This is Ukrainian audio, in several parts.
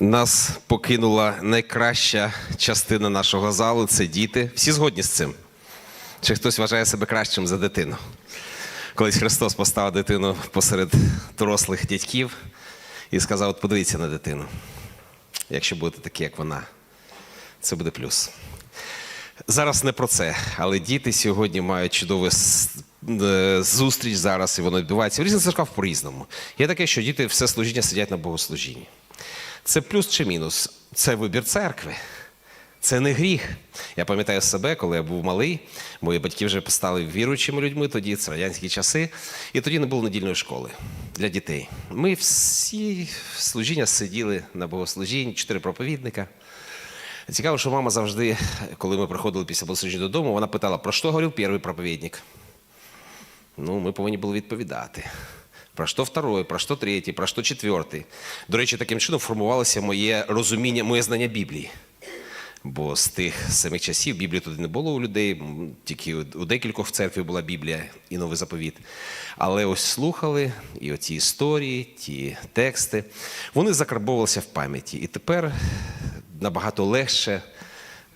Нас покинула найкраща частина нашого залу це діти. Всі згодні з цим? Чи хтось вважає себе кращим за дитину? Колись Христос поставив дитину посеред дорослих дядьків і сказав: от подивіться на дитину. Якщо будете такі, як вона, це буде плюс. Зараз не про це, але діти сьогодні мають чудову е, зустріч зараз, і воно відбувається. В різних церквах по-різному. Є таке, що діти все служіння сидять на богослужінні. Це плюс чи мінус? Це вибір церкви. Це не гріх. Я пам'ятаю себе, коли я був малий, мої батьки вже стали віруючими людьми, тоді це радянські часи, і тоді не було недільної школи для дітей. Ми всі служіння сиділи на богослужінні, чотири проповідника. Цікаво, що мама завжди, коли ми приходили після богослужіння додому, вона питала, про що говорив перший проповідник? Ну, ми повинні були відповідати. Про що второй, про що третій, про що четвертий. До речі, таким чином формувалося моє розуміння, моє знання Біблії. Бо з тих самих часів Біблії туди не було у людей, тільки у декількох в церкві була Біблія і новий заповіт. Але ось слухали і оці історії, ті тексти, вони закарбовувалися в пам'яті. І тепер набагато легше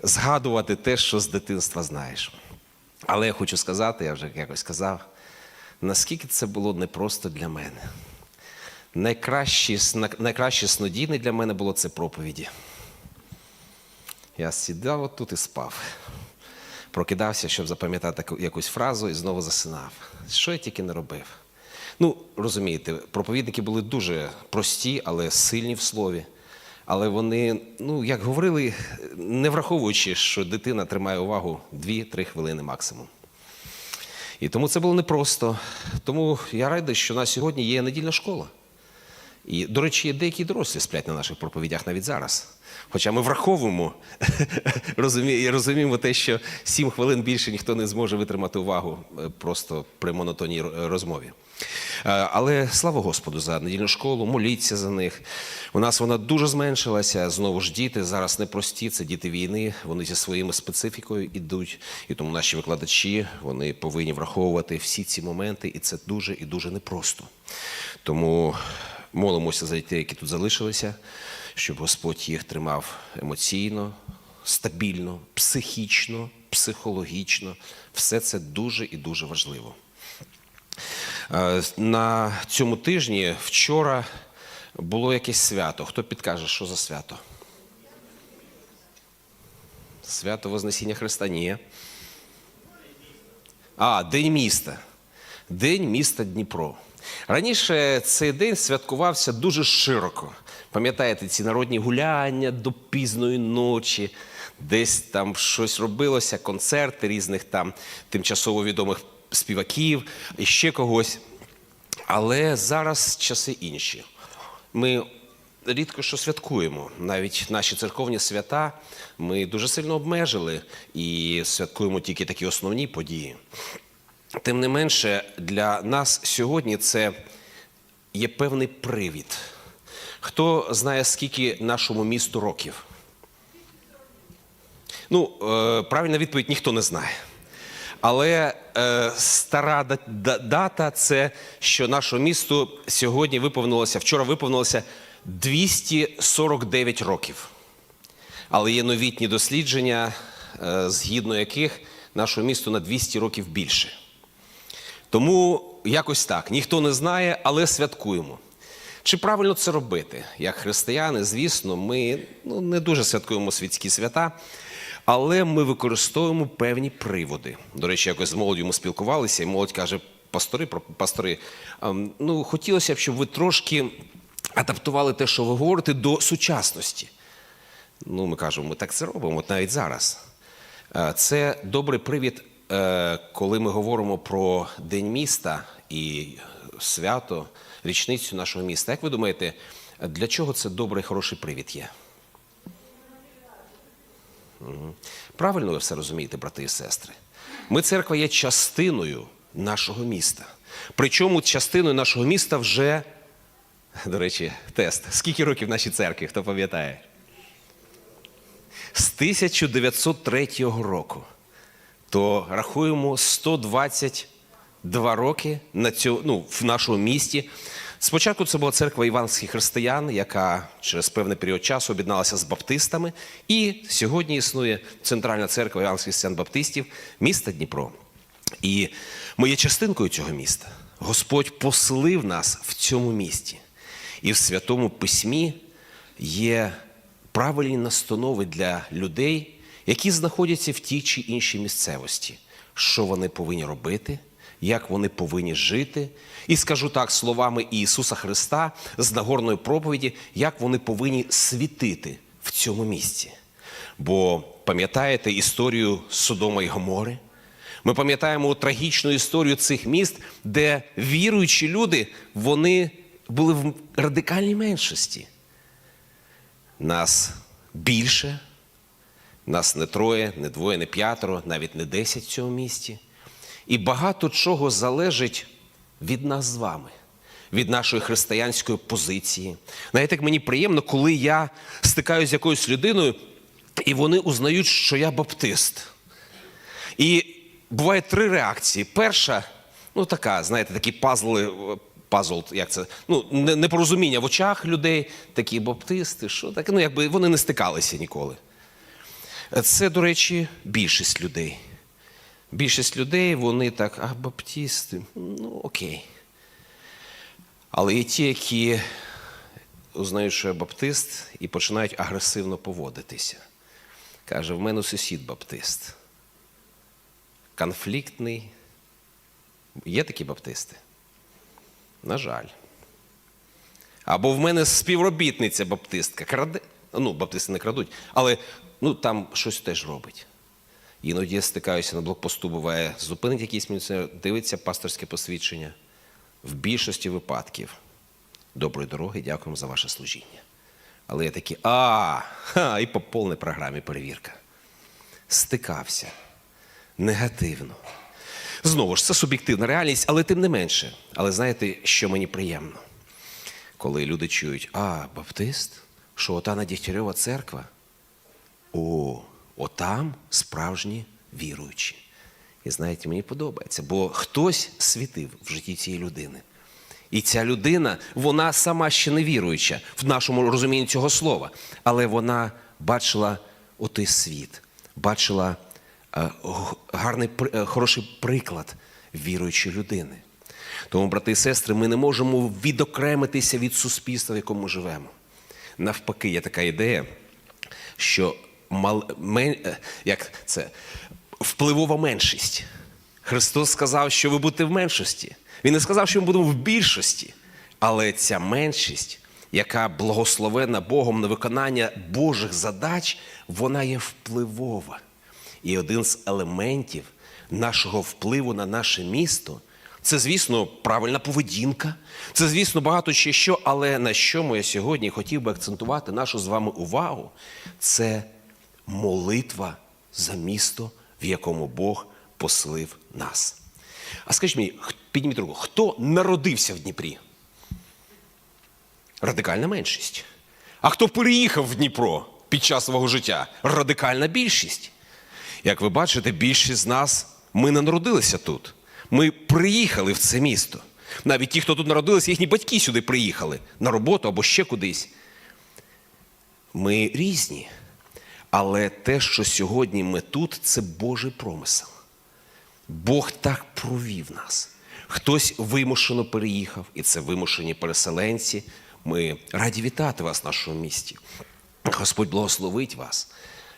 згадувати те, що з дитинства знаєш. Але я хочу сказати, я вже якось сказав, наскільки це було непросто для мене. Найкращі, найкраще снодійне для мене було це проповіді. Я сідав отут і спав. Прокидався, щоб запам'ятати якусь фразу, і знову засинав. Що я тільки не робив. Ну, розумієте, проповідники були дуже прості, але сильні в слові. Але вони, ну, як говорили, не враховуючи, що дитина тримає увагу 2-3 хвилини максимум. І тому це було непросто. Тому я радий, що на сьогодні є недільна школа. І, до речі, деякі дорослі сплять на наших проповідях навіть зараз. Хоча ми враховуємо, розумі- розуміємо те, що сім хвилин більше ніхто не зможе витримати увагу е, просто при монотонній розмові. Е, Але слава Господу за недільну школу, моліться за них. У нас вона дуже зменшилася. Знову ж діти зараз непрості, це діти війни, вони зі своїми специфікою йдуть. І тому наші викладачі вони повинні враховувати всі ці моменти, і це дуже і дуже непросто. Тому молимося за дітей, які тут залишилися, щоб Господь їх тримав емоційно, стабільно, психічно, психологічно. Все це дуже і дуже важливо. Е, На цьому тижні вчора було якесь свято. Хто підкаже, що за свято? Свято Вознесіння Христа? Ні. А, День міста. День міста Дніпро. Раніше цей день святкувався дуже широко. Пам'ятаєте, ці народні гуляння до пізної ночі, десь там щось робилося, концерти різних там тимчасово відомих співаків ще когось. Але зараз часи інші. Ми рідко що святкуємо. Навіть наші церковні свята ми дуже сильно обмежили і святкуємо тільки такі основні події. Тим не менше, для нас сьогодні це є певний привід. Хто знає, скільки нашому місту років? Ну, е, правильна відповідь ніхто не знає. Але е, стара да- да- дата це що нашому місту сьогодні виповнилося, вчора виповнилося 249 років. Але є новітні дослідження, е, згідно яких нашому місту на 200 років більше. Тому якось так. Ніхто не знає, але святкуємо. Чи правильно це робити? Як християни, звісно, ми ну, не дуже святкуємо світські свята, але ми використовуємо певні приводи. До речі, якось з молоддю ми спілкувалися, і молодь каже: пастори, пастори, ем, ну хотілося б, щоб ви трошки адаптували те, що ви говорите, до сучасності. Ну, ми кажемо, ми так це робимо, от навіть зараз. Е, Це добрий привід, е, коли ми говоримо про День міста і свято, річницю нашого міста. Як ви думаєте, для чого це добрий, хороший привід є? Правильно ви все розумієте, брати і сестри. Ми, церква, є частиною нашого міста. Причому частиною нашого міста вже, до речі, тест. Скільки років нашій церкві, хто пам'ятає? З 1903 року. То рахуємо 122 роки на цьому, ну, в нашому місті. Спочатку це була церква іванських християн, яка через певний період часу об'єдналася з баптистами. І сьогодні існує Центральна церква іванських християн баптистів міста Дніпро. І ми є частинкою цього міста. Господь поселив нас в цьому місті. І в Святому Письмі є правильні настанови для людей, які знаходяться в тій чи іншій місцевості, що вони повинні робити, як вони повинні жити. І скажу так словами Ісуса Христа з Нагорної проповіді, як вони повинні світити в цьому місці. Бо пам'ятаєте історію Содома і Гомори? Ми пам'ятаємо трагічну історію цих міст, де віруючі люди вони були в радикальній меншості. Нас більше, нас не троє, не двоє, не п'ятеро, навіть не десять в цьому місті. І багато чого залежить від нас з вами, від нашої християнської позиції. Знаєте, як мені приємно, коли я стикаюся з якоюсь людиною, і вони узнають, що я баптист. І буває три реакції. Перша, ну така, знаєте, такі пазли, пазл, як це, ну, непорозуміння в очах людей, такі баптисти, що таке, ну якби вони не стикалися ніколи. Це, до речі, більшість людей. Більшість людей, вони так, а баптисти, ну окей. Але є ті, які узнають, що я баптист, і починають агресивно поводитися. Каже, в мене сусід баптист. Конфліктний. Є такі баптисти? На жаль. Або в мене співробітниця баптистка краде. Ну, баптисти не крадуть, але ну, там щось теж робить. Іноді стикаюся на блокпосту, буває, зупинить якийсь міліціонер, дивиться пасторське посвідчення. В більшості випадків доброї дороги, дякуємо за ваше служіння. Але я такий, а, ха, і по повній програмі перевірка. Стикався негативно. Знову ж, це суб'єктивна реальність, але тим не менше. Але знаєте, що мені приємно? Коли люди чують, а, баптист, що ота на Дігтярьова церква? О, отам справжні віруючі. І знаєте, мені подобається, бо хтось світив в житті цієї людини. І ця людина, вона сама ще не віруюча в нашому розумінні цього слова, але вона бачила отий світ, бачила е, гарний, е, хороший приклад віруючої людини. Тому, брати і сестри, ми не можемо відокремитися від суспільства, в якому живемо. Навпаки, є така ідея, що мал, мен, е, як це, впливова меншість. Христос сказав, що ви будете в меншості. Він не сказав, що ми будемо в більшості. Але ця меншість, яка благословена Богом на виконання Божих задач, вона є впливова. І один з елементів нашого впливу на наше місто це, звісно, правильна поведінка, це, звісно, багато ще що, але на чому я сьогодні хотів би акцентувати нашу з вами увагу, це молитва за місто, в якому Бог поселив нас. А скажіть мені, підніміть руку, хто народився в Дніпрі? Радикальна меншість. А хто переїхав в Дніпро під час свого життя? Радикальна більшість. Як ви бачите, більшість з нас ми не народилися тут. Ми приїхали в це місто. Навіть ті, хто тут народилися, їхні батьки сюди приїхали на роботу або ще кудись. Ми різні. Але те, що сьогодні ми тут, це Божий промисел. Бог так провів нас. Хтось вимушено переїхав, і це вимушені переселенці. Ми раді вітати вас в нашому місті. Господь благословить вас.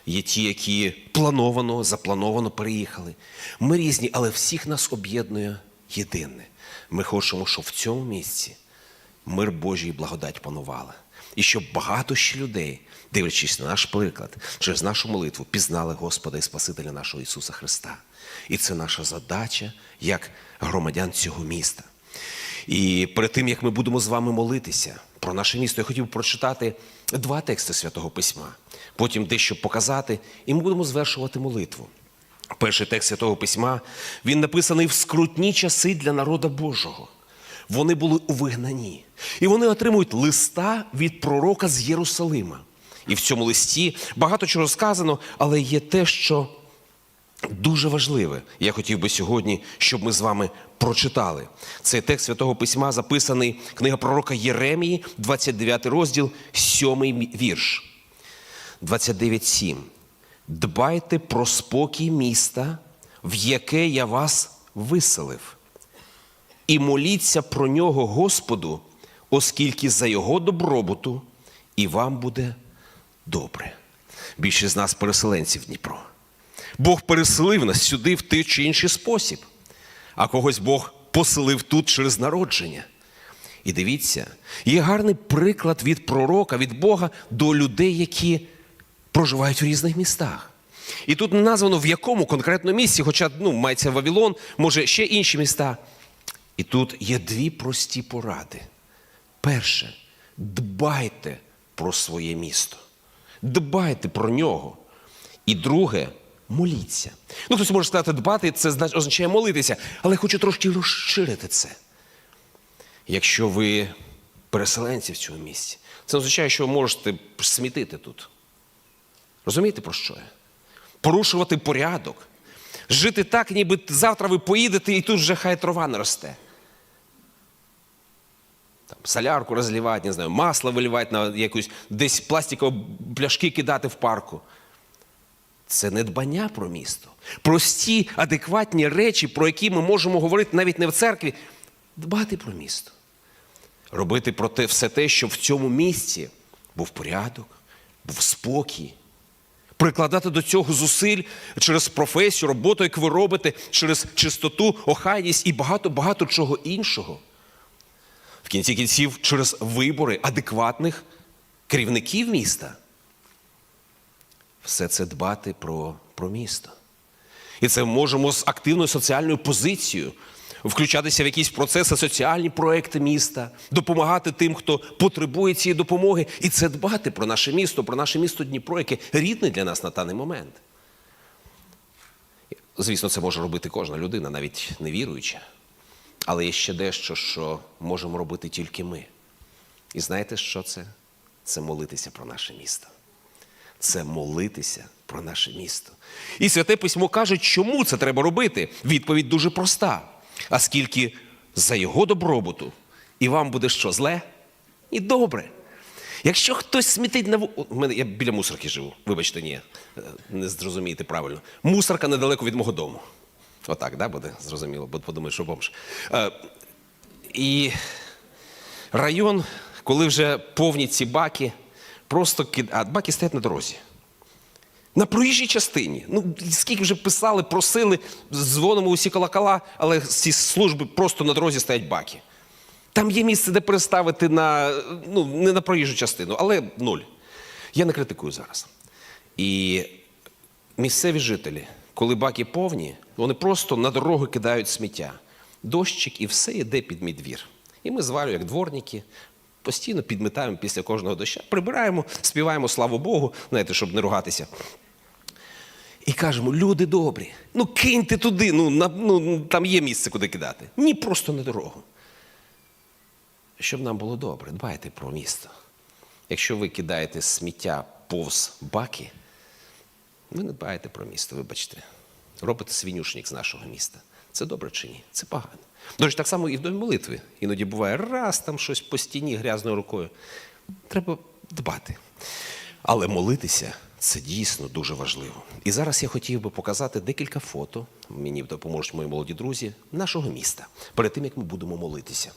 Є ті, які плановано, заплановано переїхали. Ми різні, але всіх нас об'єднує єдине. Ми хочемо, щоб в цьому місці мир Божий і благодать панувала. І щоб багато ще людей, дивлячись на наш приклад, через нашу молитву, пізнали Господа і Спасителя нашого Ісуса Христа. І це наша задача як громадян цього міста. І перед тим, як ми будемо з вами молитися про наше місто, я хотів прочитати два тексти Святого Письма, потім дещо показати, і ми будемо звершувати молитву. Перший текст Святого Письма він написаний в скрутні часи для народа Божого. Вони були у вигнанні. І вони отримують листа від пророка з Єрусалима. І в цьому листі багато чого сказано, але є те, що дуже важливе. Я хотів би сьогодні, щоб ми з вами прочитали. Цей текст Святого Письма записаний книга пророка Єремії, 29 розділ, 7 вірш. 29.7. Дбайте про спокій міста, в яке я вас виселив, і моліться про нього Господу, оскільки за його добробуту і вам буде добре. Більшість з нас переселенці в Дніпро. Бог переселив нас сюди в той чи інший спосіб, а когось Бог поселив тут через народження. І дивіться, є гарний приклад від пророка, від Бога до людей, які проживають в різних містах. І тут не названо в якому конкретно місці, хоча ну, мається Вавилон, може ще інші міста. І тут є дві прості поради. Перше, дбайте про своє місто. Дбайте про нього. І друге, моліться. Ну, хтось може сказати, дбати це означає молитися, але хочу трошки розширити це. Якщо ви переселенці в цьому місці, це означає, що ви можете смітити тут. Розумієте, про що я? Порушувати порядок. Жити так, ніби завтра ви поїдете і тут вже хай трава не росте. Там, солярку розливати, не знаю, масло виливати на якусь десь пластикові пляшки кидати в парку. Це не дбання про місто. Прості, адекватні речі, про які ми можемо говорити навіть не в церкві. Дбати про місто. Робити про те все те, щоб в цьому місці був порядок, був спокій. Прикладати до цього зусиль через професію, роботу, яку ви робите, через чистоту, охайність і багато-багато чого іншого. В кінці кінців, через вибори адекватних керівників міста. Все це дбати про, про місто. І це можемо з активною соціальною позицією включатися в якісь процеси, соціальні проекти міста, допомагати тим, хто потребує цієї допомоги, і це дбати про наше місто, про наше місто Дніпро, яке рідне для нас на даний момент. Звісно, це може робити кожна людина, навіть невіруюча. Але є ще дещо, що можемо робити тільки ми. І знаєте, що це? Це молитися про наше місто це молитися про наше місто. І святе письмо каже, чому це треба робити. Відповідь дуже проста. А скільки за його добробуту, і вам буде що зле і добре. Якщо хтось смітить на мене я біля мусорки живу. Вибачте, ні, е, не зрозумієте правильно. Мусорка недалеко від мого дому. Отак, да, буде зрозуміло, бо подумають, що бомж. Е, і район, коли вже повні ці баки, просто кид... а баки стоять на дорозі. На проїжджій частині. Ну, скільки вже писали, просили, дзвонимо усі колокола, але ці служби просто на дорозі стоять баки. Там є місце, де переставити на, ну, не на проїжджу частину, але нуль. Я не критикую зараз. І місцеві жителі, коли баки повні, вони просто на дорогу кидають сміття. Дощик і все йде під мій двір. І ми звалюємо, як дворники, постійно підмітаємо після кожного доща, прибираємо, співаємо славу Богу, знаєте, щоб не ругатися. І кажемо, люди добрі, ну киньте туди, ну, на, ну там є місце, куди кидати. Ні, просто на дорогу. Щоб нам було добре, дбайте про місто. Якщо ви кидаєте сміття повз баки, ви не дбаєте про місто, вибачте. Робите свинюшник з нашого міста. Це добре чи ні? Це погано. До речі, так само і в домі молитви. Іноді буває раз там щось по стіні грязною рукою. Треба дбати. Але молитися це дійсно дуже важливо. І зараз я хотів би показати декілька фото, мені допоможуть мої молоді друзі, нашого міста, перед тим як ми будемо молитися.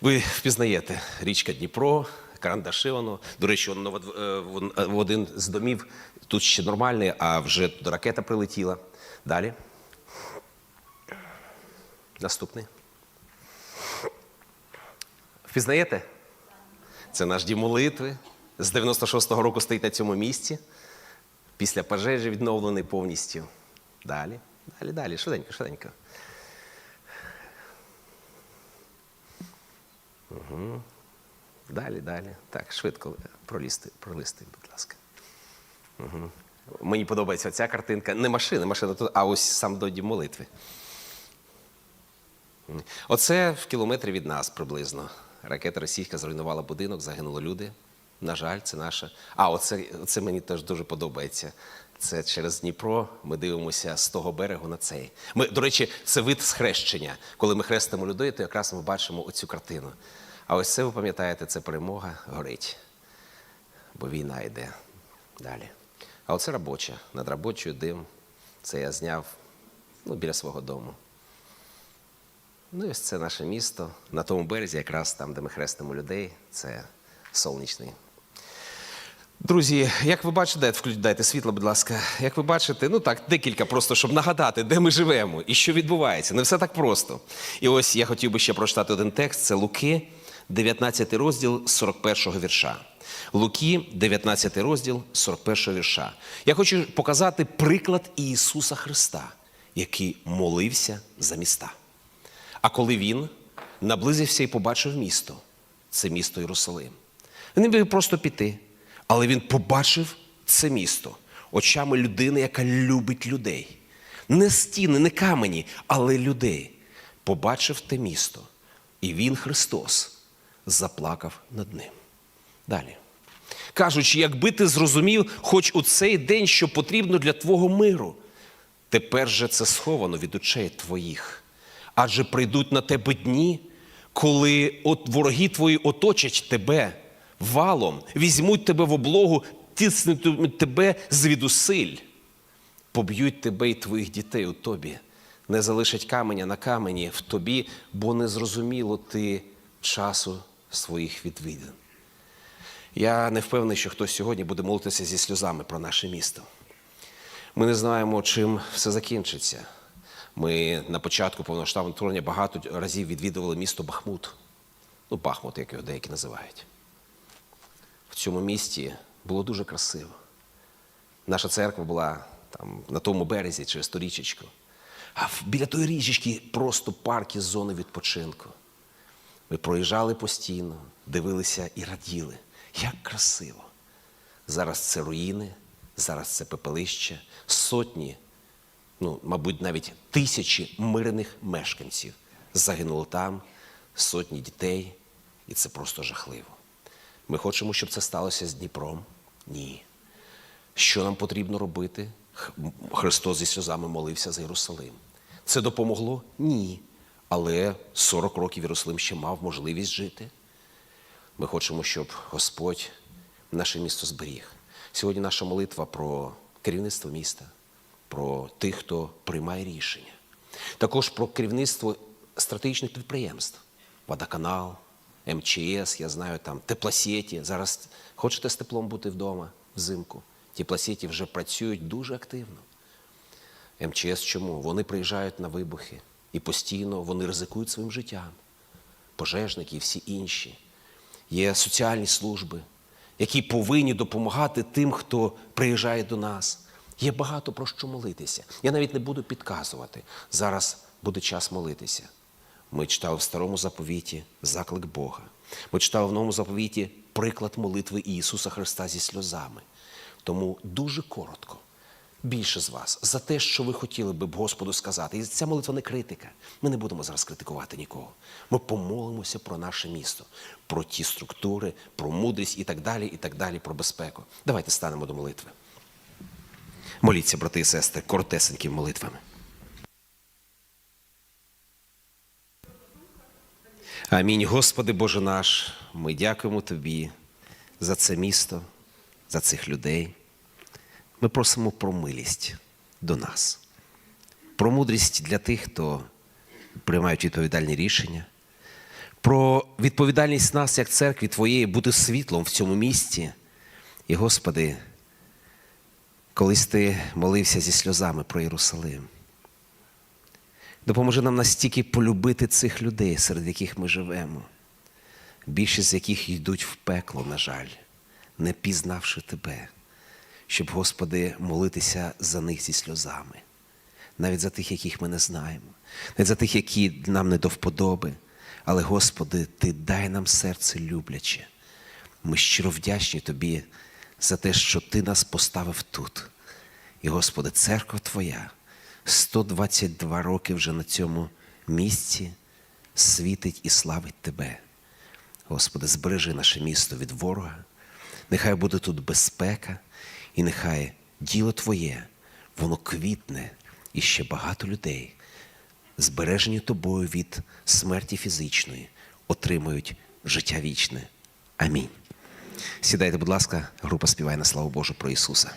Ви впізнаєте річка Дніпро, карандаши воно. До речі, е, е, в один з домів тут ще нормальний, а вже ракета прилетіла. Далі. Наступний. Впізнаєте? Це наш дім молитви. З 96-го року стоїть на цьому місці. Після пожежі відновлений повністю. Далі, далі, далі, швиденько, швиденько. Далі, далі. Так, швидко пролізти, пролізти, будь ласка. Угу. Мені подобається ця картинка. Не машина, машина тут, а ось сам до дім молитви. Оце в кілометрі від нас приблизно. Ракета російська зруйнувала будинок, загинули люди. На жаль, це наше. А, оце, оце мені теж дуже подобається. Це через Дніпро. Ми дивимося з того берегу на цей. Ми, до речі, це вид схрещення. Коли ми хрестимо людей, то якраз ми бачимо оцю картину. А ось це ви пам'ятаєте, це перемога горить. Бо війна йде далі. А оце робоча. Над робочою дим. Це я зняв ну, біля свого дому. Ну і ось це наше місто. На тому березі, якраз там, де ми хрестимо людей, це сонячний. Друзі, як ви бачите, дайте, світло, будь ласка. Як ви бачите, ну так, декілька просто, щоб нагадати, де ми живемо і що відбувається. Не все так просто. І ось я хотів би ще прочитати один текст: це Луки, 19 розділ 41 вірша. Луки, 19 розділ 41 вірша. Я хочу показати приклад Ісуса Христа, який молився за міста. А коли він наблизився і побачив місто, це місто Єрусалим. Він не міг просто піти, але він побачив це місто очами людини, яка любить людей. Не стіни, не камені, але людей. Побачив те місто. І він, Христос, заплакав над ним. Далі. Кажучи, якби ти зрозумів хоч у цей день, що потрібно для твого миру, тепер же це сховано від очей твоїх. Адже прийдуть на тебе дні, коли от вороги твої оточать тебе валом, візьмуть тебе в облогу, тиснутимуть тебе звідусиль, поб'ють тебе і твоїх дітей у тобі, не залишать каменя на камені в тобі, бо не зрозуміло ти часу своїх відвідин. Я не впевнений, що хтось сьогодні буде молитися зі сльозами про наше місто. Ми не знаємо, чим все закінчиться. Ми на початку повноштабного вторгнення багато разів відвідували місто Бахмут. Ну, Бахмут, як його деякі називають. В цьому місті було дуже красиво. Наша церква була там на тому березі через ту річечку. А біля тої річечки просто парки з зони відпочинку. Ми проїжджали постійно, дивилися і раділи. Як красиво! Зараз це руїни, зараз це пепелище, сотні, ну, мабуть, навіть тисячі мирних мешканців загинуло там, сотні дітей, і це просто жахливо. Ми хочемо, щоб це сталося з Дніпром? Ні. Що нам потрібно робити? Христос зі сльозами молився за Єрусалим. Це допомогло? Ні. Але 40 років Єрусалим ще мав можливість жити. Ми хочемо, щоб Господь наше місто зберіг. Сьогодні наша молитва про керівництво міста, про тих, хто приймає рішення. Також про керівництво стратегічних підприємств. Водоканал, МЧС, я знаю, там теплосеті. Зараз хочете з теплом бути вдома взимку. Теплосеті вже працюють дуже активно. МЧС чому? Вони приїжджають на вибухи і постійно вони ризикують своїм життям. Пожежники і всі інші. Є соціальні служби, які повинні допомагати тим, хто приїжджає до нас. Є багато про що молитися. Я навіть не буду підказувати. Зараз буде час молитися. Ми читали в старому заповіті заклик Бога. Ми читали в новому заповіті приклад молитви Ісуса Христа зі сльозами. Тому дуже коротко більше з вас за те, що ви хотіли би Господу сказати. І ця молитва не критика. Ми не будемо зараз критикувати нікого. Ми помолимося про наше місто, про ті структури, про мудрість і так далі, і так далі, про безпеку. Давайте станемо до молитви. Моліться, брати і сестри, коротесенькими молитвами. Амінь. Господи Боже наш, ми дякуємо Тобі за це місто, за цих людей. Ми просимо про милість до нас, про мудрість для тих, хто приймають відповідальні рішення, про відповідальність нас, як церкві Твоєї, бути світлом в цьому місті. І, Господи, колись Ти молився зі сльозами про Єрусалим. Допоможи нам настільки полюбити цих людей, серед яких ми живемо, більшість з яких йдуть в пекло, на жаль, не пізнавши Тебе, щоб, Господи, молитися за них зі сльозами, навіть за тих, яких ми не знаємо, навіть за тих, які нам не до вподоби. Але, Господи, Ти дай нам серце любляче. Ми щиро вдячні Тобі за те, що Ти нас поставив тут. І, Господи, церква Твоя 122 роки вже на цьому місці світить і славить Тебе. Господи, збережи наше місто від ворога, Нехай буде тут безпека, і нехай діло Твоє, воно квітне, і ще багато людей, збережені тобою від смерті фізичної, отримують життя вічне. Амінь. Сідайте, будь ласка, група співає на славу Божу про Ісуса.